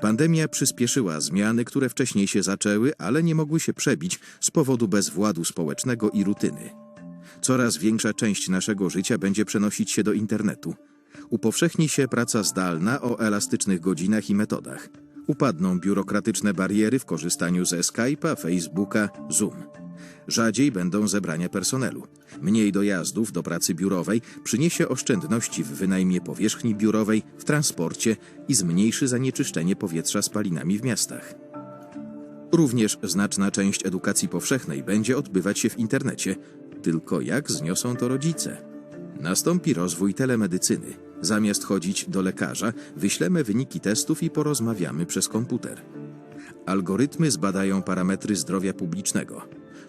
Pandemia przyspieszyła zmiany, które wcześniej się zaczęły, ale nie mogły się przebić z powodu bezwładu społecznego i rutyny. Coraz większa część naszego życia będzie przenosić się do internetu. Upowszechni się praca zdalna o elastycznych godzinach i metodach. Upadną biurokratyczne bariery w korzystaniu ze Skype'a, Facebooka, Zoom. Rzadziej będą zebrania personelu. Mniej dojazdów do pracy biurowej przyniesie oszczędności w wynajmie powierzchni biurowej, w transporcie i zmniejszy zanieczyszczenie powietrza spalinami w miastach. Również znaczna część edukacji powszechnej będzie odbywać się w internecie. Tylko jak zniosą to rodzice? Nastąpi rozwój telemedycyny. Zamiast chodzić do lekarza, wyślemy wyniki testów i porozmawiamy przez komputer. Algorytmy zbadają parametry zdrowia publicznego.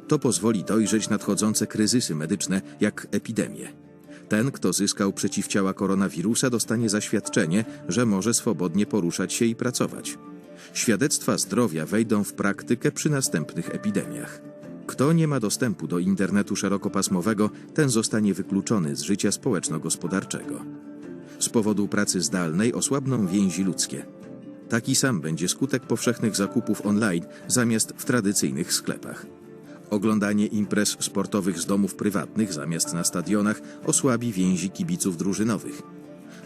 To pozwoli dojrzeć nadchodzące kryzysy medyczne, jak epidemie. Ten, kto zyskał przeciwciała koronawirusa, dostanie zaświadczenie, że może swobodnie poruszać się i pracować. Świadectwa zdrowia wejdą w praktykę przy następnych epidemiach. Kto nie ma dostępu do internetu szerokopasmowego, ten zostanie wykluczony z życia społeczno-gospodarczego. Z powodu pracy zdalnej osłabną więzi ludzkie. Taki sam będzie skutek powszechnych zakupów online zamiast w tradycyjnych sklepach. Oglądanie imprez sportowych z domów prywatnych zamiast na stadionach osłabi więzi kibiców drużynowych.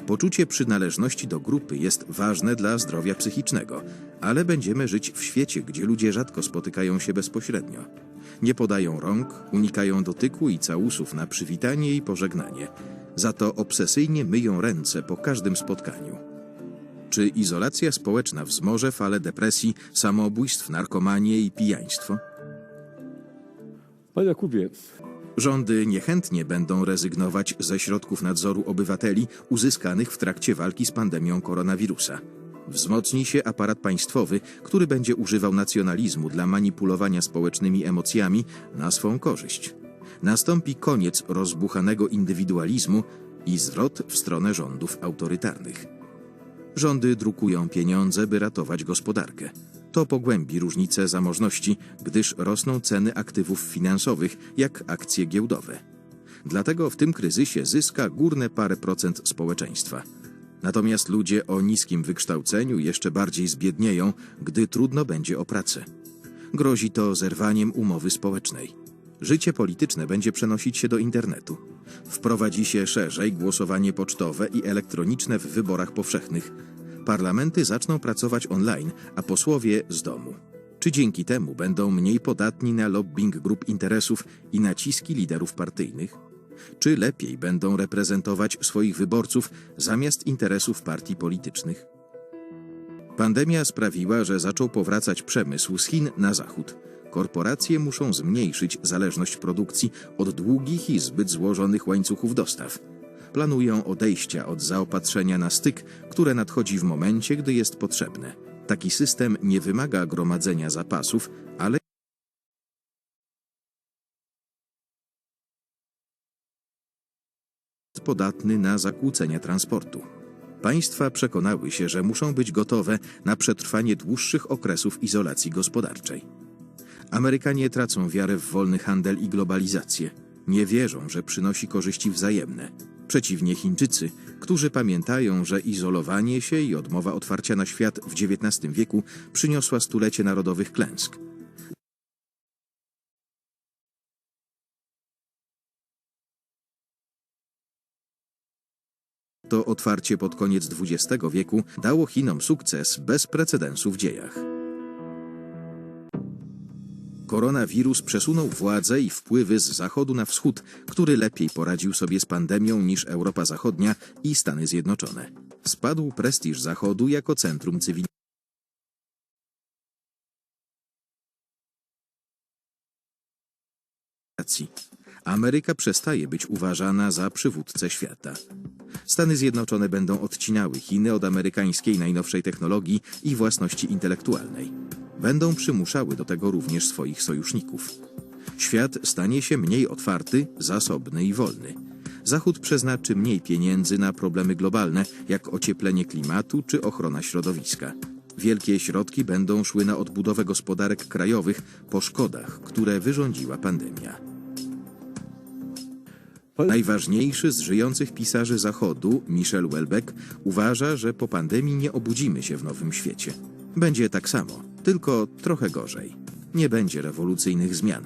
Poczucie przynależności do grupy jest ważne dla zdrowia psychicznego, ale będziemy żyć w świecie, gdzie ludzie rzadko spotykają się bezpośrednio. Nie podają rąk, unikają dotyku i całusów na przywitanie i pożegnanie. Za to obsesyjnie myją ręce po każdym spotkaniu. Czy izolacja społeczna wzmoże falę depresji, samobójstw, narkomanię i pijaństwo? Panie Jakubie, Rządy niechętnie będą rezygnować ze środków nadzoru obywateli uzyskanych w trakcie walki z pandemią koronawirusa. Wzmocni się aparat państwowy, który będzie używał nacjonalizmu dla manipulowania społecznymi emocjami na swą korzyść. Nastąpi koniec rozbuchanego indywidualizmu i zwrot w stronę rządów autorytarnych. Rządy drukują pieniądze, by ratować gospodarkę. To pogłębi różnice zamożności, gdyż rosną ceny aktywów finansowych, jak akcje giełdowe. Dlatego w tym kryzysie zyska górne parę procent społeczeństwa. Natomiast ludzie o niskim wykształceniu jeszcze bardziej zbiednieją, gdy trudno będzie o pracę. Grozi to zerwaniem umowy społecznej. Życie polityczne będzie przenosić się do internetu. Wprowadzi się szerzej głosowanie pocztowe i elektroniczne w wyborach powszechnych. Parlamenty zaczną pracować online, a posłowie z domu. Czy dzięki temu będą mniej podatni na lobbying grup interesów i naciski liderów partyjnych? Czy lepiej będą reprezentować swoich wyborców zamiast interesów partii politycznych? Pandemia sprawiła, że zaczął powracać przemysł z Chin na zachód. Korporacje muszą zmniejszyć zależność produkcji od długich i zbyt złożonych łańcuchów dostaw. Planują odejścia od zaopatrzenia na styk, które nadchodzi w momencie, gdy jest potrzebne. Taki system nie wymaga gromadzenia zapasów, ale jest podatny na zakłócenia transportu. Państwa przekonały się, że muszą być gotowe na przetrwanie dłuższych okresów izolacji gospodarczej. Amerykanie tracą wiarę w wolny handel i globalizację. Nie wierzą, że przynosi korzyści wzajemne. Przeciwnie Chińczycy, którzy pamiętają, że izolowanie się i odmowa otwarcia na świat w XIX wieku przyniosła stulecie narodowych klęsk. To otwarcie pod koniec XX wieku dało Chinom sukces bez precedensu w dziejach. Koronawirus przesunął władzę i wpływy z zachodu na wschód, który lepiej poradził sobie z pandemią niż Europa Zachodnia i Stany Zjednoczone. Spadł prestiż Zachodu jako centrum cywilizacji. Ameryka przestaje być uważana za przywódcę świata. Stany Zjednoczone będą odcinały Chiny od amerykańskiej najnowszej technologii i własności intelektualnej. Będą przymuszały do tego również swoich sojuszników. Świat stanie się mniej otwarty, zasobny i wolny. Zachód przeznaczy mniej pieniędzy na problemy globalne, jak ocieplenie klimatu czy ochrona środowiska. Wielkie środki będą szły na odbudowę gospodarek krajowych po szkodach, które wyrządziła pandemia. Najważniejszy z żyjących pisarzy Zachodu, Michel Welbeck, uważa, że po pandemii nie obudzimy się w nowym świecie. Będzie tak samo, tylko trochę gorzej. Nie będzie rewolucyjnych zmian.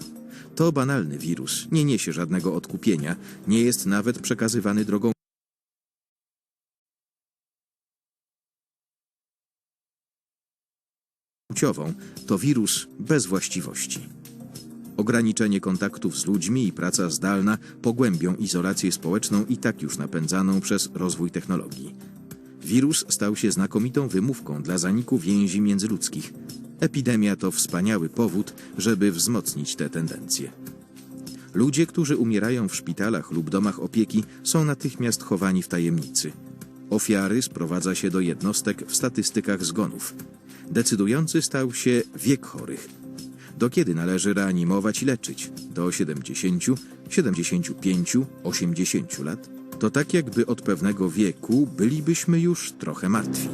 To banalny wirus, nie niesie żadnego odkupienia, nie jest nawet przekazywany drogą płciową. To wirus bez właściwości. Ograniczenie kontaktów z ludźmi i praca zdalna pogłębią izolację społeczną i tak już napędzaną przez rozwój technologii. Wirus stał się znakomitą wymówką dla zaniku więzi międzyludzkich. Epidemia to wspaniały powód, żeby wzmocnić te tendencje. Ludzie, którzy umierają w szpitalach lub domach opieki, są natychmiast chowani w tajemnicy. Ofiary sprowadza się do jednostek w statystykach zgonów. Decydujący stał się wiek chorych. Do kiedy należy reanimować i leczyć? Do 70, 75, 80 lat? To tak jakby od pewnego wieku bylibyśmy już trochę martwi.